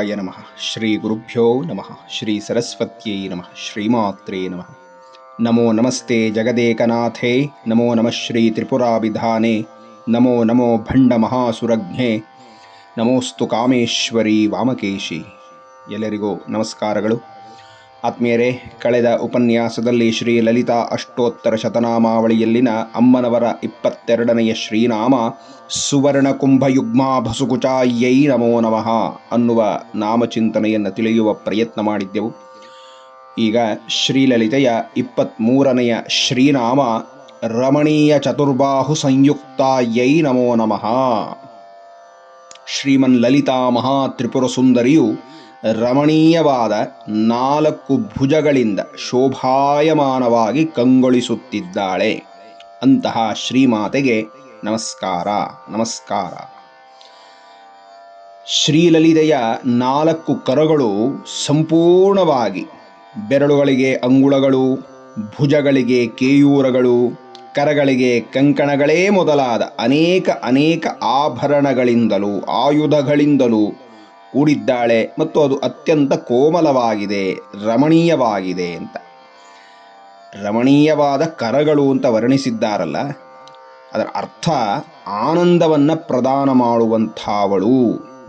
ಅಯ ನಮಃ ಶ್ರೀ ಗುರುಭ್ಯೋ ನಮಃ ಶ್ರೀ ಸರಸ್ವತ್ಯೈ ನಮಃ ಶ್ರೀಮಾತ್ರೇ ನಮಃ ನಮೋ ನಮಸ್ತೆ ಜಗದೇಕನಾಥೇ ನಮೋ ನಮಃ ಶ್ರೀ ತ್ರಿಪುರಾಭಿಧಾನೆ ನಮೋ ನಮೋ ಭಂಡ ಮಹಾಸುರಜ್ಞೆ ನಮೋಸ್ತು ಕಾಮೇಶ್ವರಿ ವಾಮಕೇಶಿ ಎಲ್ಲರಿಗೂ ನಮಸ್ಕಾರಗಳು ಆತ್ಮೀಯರೇ, ಕಳೆದ ಉಪನ್ಯಾಸದಲ್ಲಿ ಶ್ರೀ ಲಲಿತಾ ಅಷ್ಟೋತ್ತರ ಶತನಾಮಾವಳಿಯಲ್ಲಿನ ಅಮ್ಮನವರ ಇಪ್ಪತ್ತೆರಡನೆಯ ಶ್ರೀನಾಮ ಸುವರ್ಣ ಕುಂಭಯುಗ್ಮ ಭಸುಕುಚಾಯೈ ನಮೋ ನಮಃ ಅನ್ನುವ ನಾಮಚಿಂತನೆಯನ್ನು ತಿಳಿಯುವ ಪ್ರಯತ್ನ ಮಾಡಿದ್ದೆವು. ಈಗ ಶ್ರೀಲಲಿತೆಯ ಇಪ್ಪತ್ತ್ಮೂರನೆಯ ಶ್ರೀನಾಮ, ರಮಣೀಯ ಚತುರ್ಬಾಹು ಸಂಯುಕ್ತಾಯೈ ನಮೋ ನಮಃ. ಶ್ರೀಮನ್ ಲಲಿತಾ ಮಹಾ ತ್ರಿಪುರ ಸುಂದರಿಯು ರಮಣೀಯವಾದ ನಾಲ್ಕು ಭುಜಗಳಿಂದ ಶೋಭಾಯಮಾನವಾಗಿ ಕಂಗೊಳಿಸುತ್ತಿದ್ದಾಳೆ. ಅಂತಹ ಶ್ರೀಮಾತೆಗೆ ನಮಸ್ಕಾರ ನಮಸ್ಕಾರ. ಶ್ರೀಲಲಿತೆಯ ನಾಲ್ಕು ಕರಗಳು ಸಂಪೂರ್ಣವಾಗಿ ಬೆರಳುಗಳಿಗೆ ಅಂಗುಳಗಳು, ಭುಜಗಳಿಗೆ ಕೇಯೂರಗಳು, ಕರಗಳಿಗೆ ಕಂಕಣಗಳೇ ಮೊದಲಾದ ಅನೇಕ ಅನೇಕ ಆಭರಣಗಳಿಂದಲೂ, ಆಯುಧಗಳಿಂದಲೂ ಕೂಡಿದ್ದಾಳೆ ಮತ್ತು ಅದು ಅತ್ಯಂತ ಕೋಮಲವಾಗಿದೆ, ರಮಣೀಯವಾಗಿದೆ ಅಂತ. ರಮಣೀಯವಾದ ಕರಗಳು ಅಂತ ವರ್ಣಿಸಿದ್ದಾರಲ್ಲ, ಅದರ ಅರ್ಥ ಆನಂದವನ್ನು ಪ್ರದಾನ ಮಾಡುವಂಥವಳು,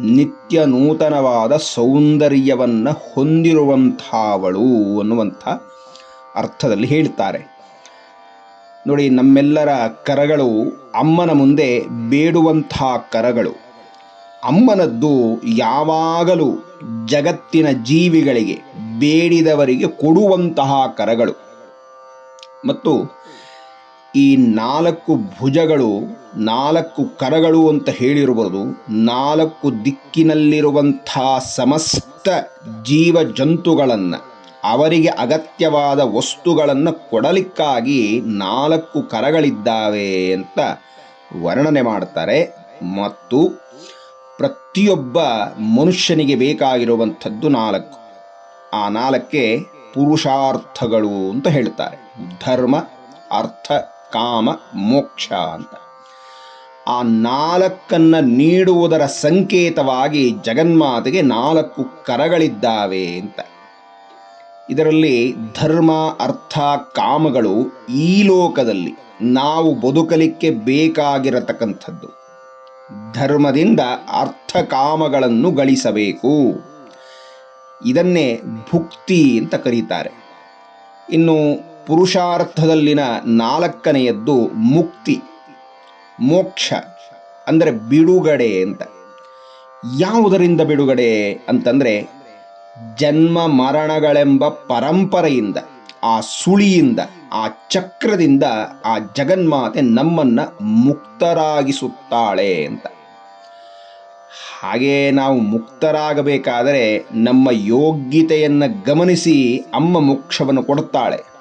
ನಿತ್ಯ ನೂತನವಾದ ಸೌಂದರ್ಯವನ್ನು ಹೊಂದಿರುವಂಥವಳು ಅನ್ನುವಂಥ ಅರ್ಥದಲ್ಲಿ ಹೇಳ್ತಾರೆ. ನೋಡಿ, ನಮ್ಮೆಲ್ಲರ ಕರಗಳು ಅಮ್ಮನ ಮುಂದೆ ಬೇಡುವಂಥ ಕರಗಳು. ಅಮ್ಮನದ್ದು ಯಾವಾಗಲೂ ಜಗತ್ತಿನ ಜೀವಿಗಳಿಗೆ ಬೇಡಿದವರಿಗೆ ಕೊಡುವಂತಹ ಕರಗಳು. ಮತ್ತು ಈ ನಾಲ್ಕು ಭುಜಗಳು, ನಾಲ್ಕು ಕರಗಳು ಅಂತ ಹೇಳಿರುವುದು ನಾಲ್ಕು ದಿಕ್ಕಿನಲ್ಲಿರುವಂಥ ಸಮಸ್ತ ಜೀವ ಜಂತುಗಳನ್ನು ಅವರಿಗೆ ಅಗತ್ಯವಾದ ವಸ್ತುಗಳನ್ನು ಕೊಡಲಿಕ್ಕಾಗಿ ನಾಲ್ಕು ಕರಗಳಿದ್ದಾವೆ ಅಂತ ವರ್ಣನೆ ಮಾಡ್ತಾರೆ. ಮತ್ತು ಪ್ರತಿಯೊಬ್ಬ ಮನುಷ್ಯನಿಗೆ ಬೇಕಾಗಿರುವಂಥದ್ದು ನಾಲ್ಕು. ಆ ನಾಲ್ಕೆ ಪುರುಷಾರ್ಥಗಳು ಅಂತ ಹೇಳ್ತಾರೆ ಧರ್ಮ, ಅರ್ಥ, ಕಾಮ, ಮೋಕ್ಷ ಅಂತ. ಆ ನಾಲ್ಕನ್ನ ನೀಡುವುದರ ಸಂಕೇತವಾಗಿ ಜಗನ್ಮಾತೆಗೆ ನಾಲ್ಕು ಕರಗಳಿದ್ದಾವೆ ಅಂತ. ಇದರಲ್ಲಿ ಧರ್ಮ, ಅರ್ಥ, ಕಾಮಗಳು ಈ ಲೋಕದಲ್ಲಿ ನಾವು ಬದುಕಲಿಕ್ಕೆ ಬೇಕಾಗಿರತಕ್ಕಂಥದ್ದು. ಧರ್ಮದಿಂದ ಅರ್ಥ ಕಾಮಗಳನ್ನು ಗಳಿಸಬೇಕು. ಇದನ್ನೇ ಭುಕ್ತಿ ಅಂತ ಕರೀತಾರೆ. ಇನ್ನು ಪುರುಷಾರ್ಥದಲ್ಲಿನ ನಾಲ್ಕನೆಯದ್ದು ಮುಕ್ತಿ, ಮೋಕ್ಷ, ಅಂದರೆ ಬಿಡುಗಡೆ ಅಂತ. ಯಾವುದರಿಂದ ಬಿಡುಗಡೆ ಅಂತಂದರೆ ಜನ್ಮ ಮರಣಗಳೆಂಬ ಪರಂಪರೆಯಿಂದ, ಆ ಸುಳಿಯಿಂದ. ಆ ಚಕ್ರದಿಂದ ಆ ಜಗನ್ಮಾತೆ ನಮ್ಮನ್ನ ಮುಕ್ತರಾಗಿಸುತ್ತಾಳೆ ಅಂತ. ಹಾಗೆ ನಾವು ಮುಕ್ತರಾಗಬೇಕಾದರೆ ನಮ್ಮ ಯೋಗ್ಯತೆಯನ್ನು ಗಮನಿಸಿ ಅಮ್ಮ ಮೋಕ್ಷವನ್ನು ಕೊಡುತ್ತಾಳೆ.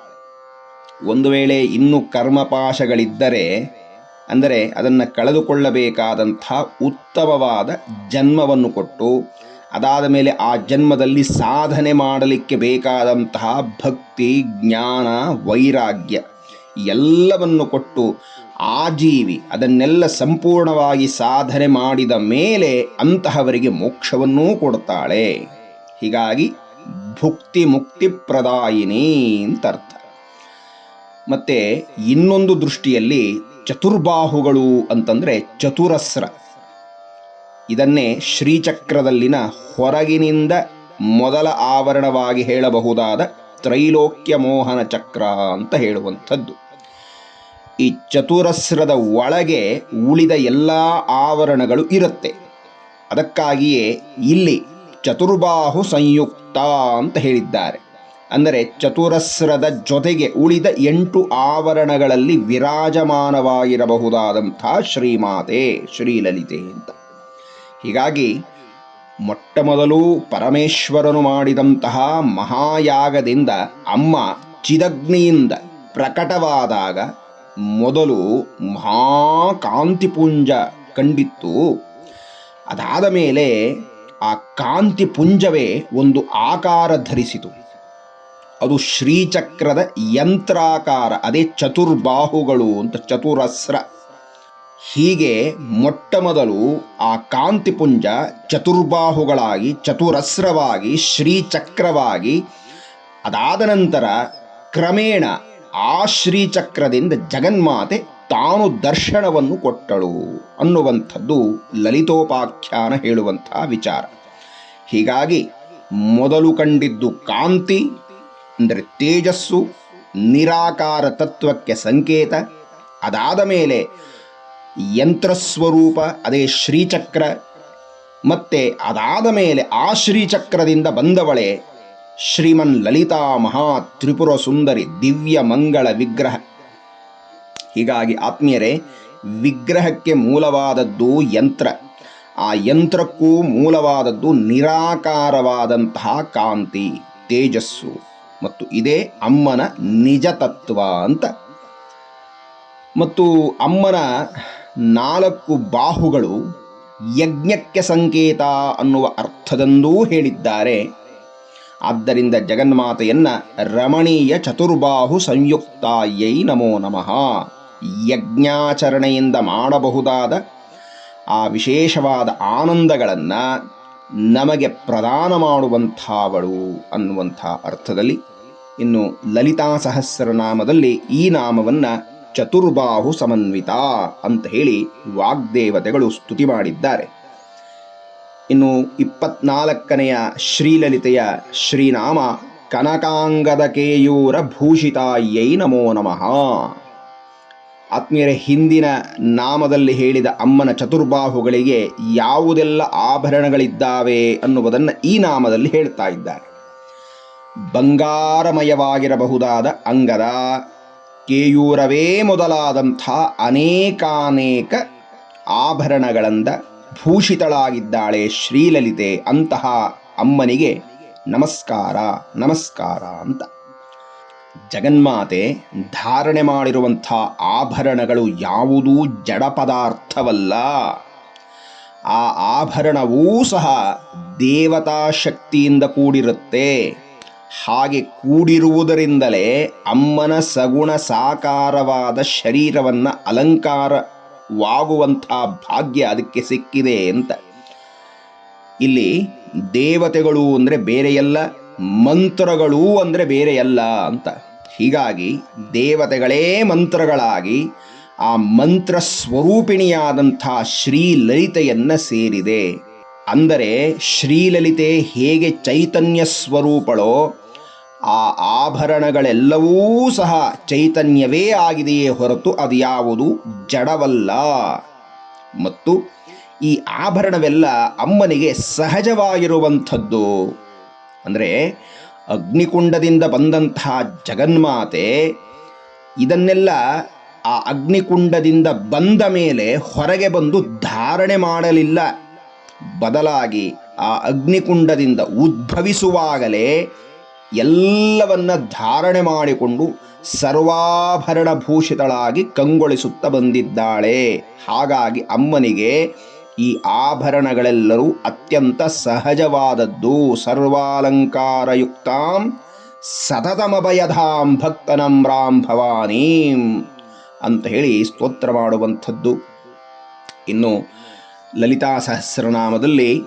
ಒಂದು ವೇಳೆ ಇನ್ನೂ ಕರ್ಮಪಾಶಗಳಿದ್ದರೆ, ಅಂದರೆ ಅದನ್ನು ಕಳೆದುಕೊಳ್ಳಬೇಕಾದಂಥ ಉತ್ತಮವಾದ ಜನ್ಮವನ್ನು ಕೊಟ್ಟು ಅದಾದ ಮೇಲೆ ಆ ಜನ್ಮದಲ್ಲಿ ಸಾಧನೆ ಮಾಡಲಿಕ್ಕೆ ಬೇಕಾದಂತಹ ಭಕ್ತಿ, ಜ್ಞಾನ, ವೈರಾಗ್ಯ ಎಲ್ಲವನ್ನು ಕೊಟ್ಟು ಆ ಜೀವಿ ಅದನ್ನೆಲ್ಲ ಸಂಪೂರ್ಣವಾಗಿ ಸಾಧನೆ ಮಾಡಿದ ಮೇಲೆ ಅಂತಹವರಿಗೆ ಮೋಕ್ಷವನ್ನೂ ಕೊಡ್ತಾಳೆ ಹೀಗಾಗಿ ಭುಕ್ತಿ ಮುಕ್ತಿ ಪ್ರದಾಯಿನಿ ಅಂತ ಅರ್ಥ ಮತ್ತೆ ಇನ್ನೊಂದು ದೃಷ್ಟಿಯಲ್ಲಿ ಚತುರ್ಬಾಹುಗಳು ಅಂತಂದರೆ ಚತುರಸ್ರ. ಇದನ್ನೇ ಶ್ರೀಚಕ್ರದಲ್ಲಿನ ಹೊರಗಿನಿಂದ ಮೊದಲ ಆವರಣವಾಗಿ ಹೇಳಬಹುದಾದ ತ್ರೈಲೋಕ್ಯ ಮೋಹನ ಚಕ್ರ ಅಂತ ಹೇಳುವಂಥದ್ದು. ಈ ಚತುರಸ್ರದ ಒಳಗೆ ಉಳಿದ ಎಲ್ಲ ಆವರಣಗಳು ಇರುತ್ತೆ. ಅದಕ್ಕಾಗಿಯೇ ಇಲ್ಲಿ ಚತುರ್ಬಾಹು ಸಂಯುಕ್ತ ಅಂತ ಹೇಳಿದ್ದಾರೆ. ಅಂದರೆ ಚತುರಸ್ರದ ಜೊತೆಗೆ ಉಳಿದ ಎಂಟು ಆವರಣಗಳಲ್ಲಿ ವಿರಾಜಮಾನವಾಗಿರಬಹುದಾದಂಥ ಶ್ರೀಮಾತೆ ಶ್ರೀಲಲಿತೆ ಅಂತ. ಹೀಗಾಗಿ ಮೊಟ್ಟ ಮೊದಲು ಪರಮೇಶ್ವರನು ಮಾಡಿದಂತಹ ಮಹಾಯಾಗದಿಂದ ಅಮ್ಮ ಚಿದಗ್ನಿಯಿಂದ ಪ್ರಕಟವಾದಾಗ ಮೊದಲು ಮಹಾಕಾಂತಿಪುಂಜ ಕಂಡಿತ್ತು. ಅದಾದ ಮೇಲೆ ಆ ಕಾಂತಿಪುಂಜವೇ ಒಂದು ಆಕಾರ ಧರಿಸಿತು. ಅದು ಶ್ರೀಚಕ್ರದ ಯಂತ್ರಾಕಾರ, ಅದೇ ಚತುರ್ಬಾಹುಗಳು ಅಂತ, ಚತುರಸ್ರ. ಹೀಗೆ ಮೊಟ್ಟ ಮೊದಲು ಆ ಕಾಂತಿಪುಂಜ ಚತುರ್ಬಾಹುಗಳಾಗಿ, ಚತುರಸ್ರವಾಗಿ, ಶ್ರೀಚಕ್ರವಾಗಿ, ಅದಾದ ನಂತರ ಕ್ರಮೇಣ ಆ ಶ್ರೀಚಕ್ರದಿಂದ ಜಗನ್ಮಾತೆ ತಾನು ದರ್ಶನವನ್ನು ಕೊಟ್ಟಳು ಅನ್ನುವಂಥದ್ದು ಲಲಿತೋಪಾಖ್ಯಾನ ಹೇಳುವಂತಹ ವಿಚಾರ. ಹೀಗಾಗಿ ಮೊದಲು ಕಂಡಿದ್ದು ಕಾಂತಿ, ಅಂದರೆ ತೇಜಸ್ಸು, ನಿರಾಕಾರ ತತ್ವಕ್ಕೆ ಸಂಕೇತ, ಅದಾದ ಮೇಲೆ ಯಂತ್ರಸ್ವರೂಪ, ಅದೇ ಶ್ರೀಚಕ್ರ, ಮತ್ತೆ ಅದಾದ ಮೇಲೆ ಆ ಶ್ರೀಚಕ್ರದಿಂದ ಬಂದವಳೆ ಶ್ರೀಮನ್ ಲಲಿತಾ ಮಹಾ ತ್ರಿಪುರ ಸುಂದರಿ ದಿವ್ಯ ಮಂಗಳ ವಿಗ್ರಹ. ಹೀಗಾಗಿ ಆತ್ಮೀಯರೇ, ವಿಗ್ರಹಕ್ಕೆ ಮೂಲವಾದದ್ದು ಯಂತ್ರ. ಆ ಯಂತ್ರಕ್ಕೂ ಮೂಲವಾದದ್ದು ನಿರಾಕಾರವಾದಂತಹ ಕಾಂತಿ, ತೇಜಸ್ಸು ಮತ್ತು ಇದೇ ಅಮ್ಮನ ನಿಜ ತತ್ವ ಅಂತ. ಮತ್ತು ಅಮ್ಮನ ನಾಲ್ಕು ಬಾಹುಗಳು ಯಜ್ಞಕ್ಕೆ ಸಂಕೇತ ಅನ್ನುವ ಅರ್ಥದಂದೂ ಹೇಳಿದ್ದಾರೆ. ಆದ್ದರಿಂದ ಜಗನ್ಮಾತೆಯನ್ನ ರಮಣೀಯ ಚತುರ್ಬಾಹು ಸಂಯುಕ್ತಾಯೈ ನಮೋ ನಮಃ. ಯಜ್ಞಾಚರಣೆಯಿಂದ ಮಾಡಬಹುದಾದ ಆ ವಿಶೇಷವಾದ ಆನಂದಗಳನ್ನು ನಮಗೆ ಪ್ರದಾನ ಮಾಡುವಂಥವಳು ಅನ್ನುವಂಥ ಅರ್ಥದಲ್ಲಿ ಇನ್ನು ಲಲಿತಾ ಸಹಸ್ರನಾಮದಲ್ಲಿ ಈ ನಾಮವನ್ನು ಚತುರ್ಬಾಹು ಸಮನ್ವಿತ ಅಂತ ಹೇಳಿ ವಾಗ್ದೇವತೆಗಳು ಸ್ತುತಿ ಮಾಡಿದ್ದಾರೆ. ಇನ್ನು ಇಪ್ಪತ್ನಾಲ್ಕನೆಯ ಶ್ರೀಲಲಿತೆಯ ಶ್ರೀನಾಮ, ಕನಕಾಂಗದ ಕೇಯೂರ ಭೂಷಿತಾಯೈ ನಮೋ ನಮಃ. ಆತ್ಮೀಯರ, ಹಿಂದಿನ ನಾಮದಲ್ಲಿ ಹೇಳಿದ ಅಮ್ಮನ ಚತುರ್ಬಾಹುಗಳಿಗೆ ಯಾವುದೆಲ್ಲ ಆಭರಣಗಳಿದ್ದಾವೆ ಅನ್ನುವುದನ್ನು ಈ ನಾಮದಲ್ಲಿ ಹೇಳ್ತಾ ಇದ್ದಾರೆ. ಬಂಗಾರಮಯವಾಗಿರಬಹುದಾದ ಅಂಗದ ಕೇಯೂರವೇ ಮೊದಲಾದಂಥ ಅನೇಕಾನೇಕ ಆಭರಣಗಳಿಂದ ಭೂಷಿತಳಾಗಿದ್ದಾಳೆ ಶ್ರೀಲಲಿತೆ ಅಂತಹ ಅಮ್ಮನಿಗೆ ನಮಸ್ಕಾರ ನಮಸ್ಕಾರ ಅಂತ. ಜಗನ್ಮಾತೆ, ಧಾರಣೆ ಮಾಡಿರುವಂಥ ಆಭರಣಗಳು ಯಾವುದೂ ಜಡ ಪದಾರ್ಥವಲ್ಲ. ಆ ಆಭರಣವೂ ಸಹ ದೇವತಾ ಶಕ್ತಿಯಿಂದ ಕೂಡಿರುತ್ತೆ. ಹಾಗೆ ಕೂಡಿರುವುದರಿಂದಲೇ ಅಮ್ಮನ ಸಗುಣ ಸಾಕಾರವಾದ ಶರೀರವನ್ನು ಅಲಂಕಾರವಾಗುವಂಥ ಭಾಗ್ಯ ಅದಕ್ಕೆ ಸಿಕ್ಕಿದೆ ಅಂತ. ಇಲ್ಲಿ ದೇವತೆಗಳು ಅಂದರೆ ಬೇರೆಯಲ್ಲ, ಮಂತ್ರಗಳು ಅಂದರೆ ಬೇರೆಯಲ್ಲ ಅಂತ. ಹೀಗಾಗಿ ದೇವತೆಗಳೇ ಮಂತ್ರಗಳಾಗಿ ಆ ಮಂತ್ರ ಸ್ವರೂಪಿಣಿಯಾದಂಥ ಶ್ರೀಲಲಿತೆಯನ್ನು ಸೇರಿದೆ. ಅಂದರೆ ಶ್ರೀಲಲಿತೆ ಹೇಗೆ ಚೈತನ್ಯ ಸ್ವರೂಪಳೋ, ಆ ಆಭರಣಗಳೆಲ್ಲವೂ ಸಹ ಚೈತನ್ಯವೇ ಆಗಿದೆಯೇ ಹೊರತು ಅದು ಯಾವುದು ಜಡವಲ್ಲ. ಮತ್ತು ಈ ಆಭರಣವೆಲ್ಲ ಅಮ್ಮನಿಗೆ ಸಹಜವಾಗಿರುವಂಥದ್ದು. ಅಂದರೆ ಅಗ್ನಿಕುಂಡದಿಂದ ಬಂದಂತಹ ಜಗನ್ಮಾತೆ ಇದನ್ನೆಲ್ಲ ಆ ಅಗ್ನಿಕುಂಡದಿಂದ ಬಂದ ಮೇಲೆ ಹೊರಗೆ ಬಂದು ಧಾರಣೆ ಮಾಡಲಿಲ್ಲ. ಬದಲಾಗಿ ಆ ಅಗ್ನಿಕುಂಡದಿಂದ ಉದ್ಭವಿಸುವಾಗಲೇ ಎಲ್ಲವನ್ನ ಧಾರಣೆ ಮಾಡಿಕೊಂಡು ಸರ್ವಾಭರಣ ಭೂಷಿತಳಾಗಿ ಕಂಗೊಳಿಸುತ್ತ ಬಂದಿದ್ದಾಳೆ. ಹಾಗಾಗಿ ಅಮ್ಮನಿಗೆ ಈ ಆಭರಣಗಳೆಲ್ಲರೂ ಅತ್ಯಂತ ಸಹಜವಾದದ್ದು. ಸರ್ವಾಲಂಕಾರಯುಕ್ತಾಂ ಸತತಮಭಯಧಾಂ ಭಕ್ತನಮ್ರಾಂ ಭವಾನೀಂ ಅಂತ ಹೇಳಿ ಸ್ತೋತ್ರ ಮಾಡುವಂಥದ್ದು. ಇನ್ನು ಲಲಿತಾ ಸಹಸ್ರನಾಮದಲ್ಲಿ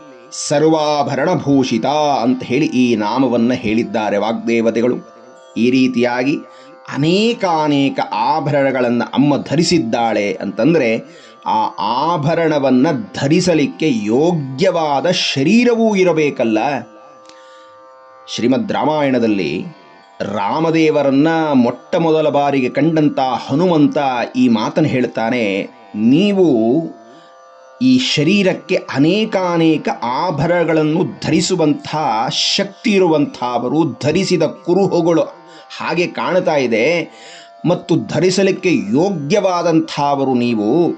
ಸರ್ವಾಭರಣ ಭೂಷಿತ ಅಂತ ಹೇಳಿ ಈ ನಾಮವನ್ನು ಹೇಳಿದ್ದಾರೆ ವಾಗ್ದೇವತೆಗಳು. ಈ ರೀತಿಯಾಗಿ ಅನೇಕಾನೇಕ ಆಭರಣಗಳನ್ನು ಅಮ್ಮ ಧರಿಸಿದ್ದಾಳೆ ಅಂತಂದರೆ ಆ ಆಭರಣವನ್ನು ಧರಿಸಲಿಕ್ಕೆ ಯೋಗ್ಯವಾದ ಶರೀರವೂ ಇರಬೇಕಲ್ಲ. ಶ್ರೀಮದ್ ರಾಮಾಯಣದಲ್ಲಿ ರಾಮದೇವರನ್ನ ಮೊಟ್ಟ ಮೊದಲ ಬಾರಿಗೆ ಕಂಡಂತ ಹನುಮಂತ ಈ ಮಾತನ್ನು ಹೇಳ್ತಾನೆ, ನೀವು ಈ ಶರೀರಕ್ಕೆ ಅನೇಕಾನೇಕ ಆಭರಣಗಳನ್ನು ಧರಿಸುವಂಥ ಶಕ್ತಿ ಇರುವಂಥವರು ಧರಿಸಿದ ಕುರುಹುಗಳು ಹಾಗೆ ಕಾಣ್ತಾ ಇದೆ. ಮತ್ತು ಧರಿಸಲಿಕ್ಕೆ ಯೋಗ್ಯವಾದಂಥವರು ನೀವು.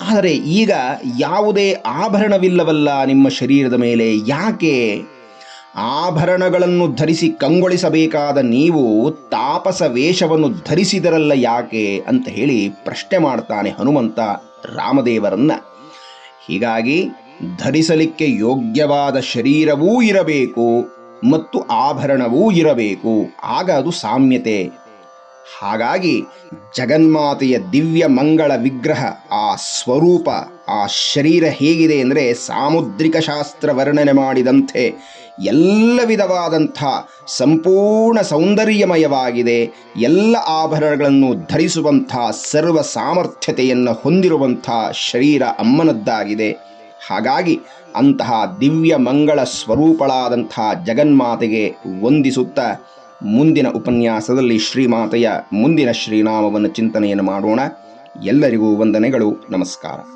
ಆದರೆ ಈಗ ಯಾವುದೇ ಆಭರಣವಿಲ್ಲವಲ್ಲ ನಿಮ್ಮ ಶರೀರದ ಮೇಲೆ. ಯಾಕೆ? ಆಭರಣಗಳನ್ನು ಧರಿಸಿ ಕಂಗೊಳಿಸಬೇಕಾದ ನೀವು ತಾಪಸ ವೇಷವನ್ನು ಧರಿಸಿದರಲ್ಲ ಯಾಕೆ? ಅಂತ ಹೇಳಿ ಪ್ರಶ್ನೆ ಮಾಡ್ತಾನೆ ಹನುಮಂತ ರಾಮದೇವರನ್ನ. ಹೀಗಾಗಿ ಧರಿಸಲಿಕ್ಕೆ ಯೋಗ್ಯವಾದ ಶರೀರವೂ ಇರಬೇಕು ಮತ್ತು ಆಭರಣವೂ ಇರಬೇಕು. ಆಗ ಅದು ಸಾಮ್ಯತೆ. ಹಾಗಾಗಿ ಜಗನ್ಮಾತೆಯ ದಿವ್ಯ ಮಂಗಳ ವಿಗ್ರಹ, ಆ ಸ್ವರೂಪ, ಆ ಶರೀರ ಹೇಗಿದೆ ಅಂದರೆ ಸಾಮುದ್ರಿಕ ಶಾಸ್ತ್ರ ವರ್ಣನೆ ಮಾಡಿದಂತೆ. ಎಲ್ಲ ವಿಧವಾದಂಥ ಸಂಪೂರ್ಣ ಸೌಂದರ್ಯಮಯವಾಗಿದೆ. ಎಲ್ಲ ಆಭರಣಗಳನ್ನು ಧರಿಸುವಂಥ ಸರ್ವ ಸಾಮರ್ಥ್ಯತೆಯನ್ನು ಹೊಂದಿರುವಂಥ ಶರೀರ ಅಮ್ಮನದ್ದಾಗಿದೆ. ಹಾಗಾಗಿ ಅಂತಹ ದಿವ್ಯ ಮಂಗಳ ಸ್ವರೂಪಳಾದಂಥ ಜಗನ್ಮಾತೆಗೆ ವಂದಿಸುತ್ತಾ ಮುಂದಿನ ಉಪನ್ಯಾಸದಲ್ಲಿ ಶ್ರೀಮಾತೆಯ ಮುಂದಿನ ಶ್ರೀನಾಮವನ್ನು ಚಿಂತನೆಯನ್ನು ಮಾಡೋಣ. ಎಲ್ಲರಿಗೂ ವಂದನೆಗಳು. ನಮಸ್ಕಾರ.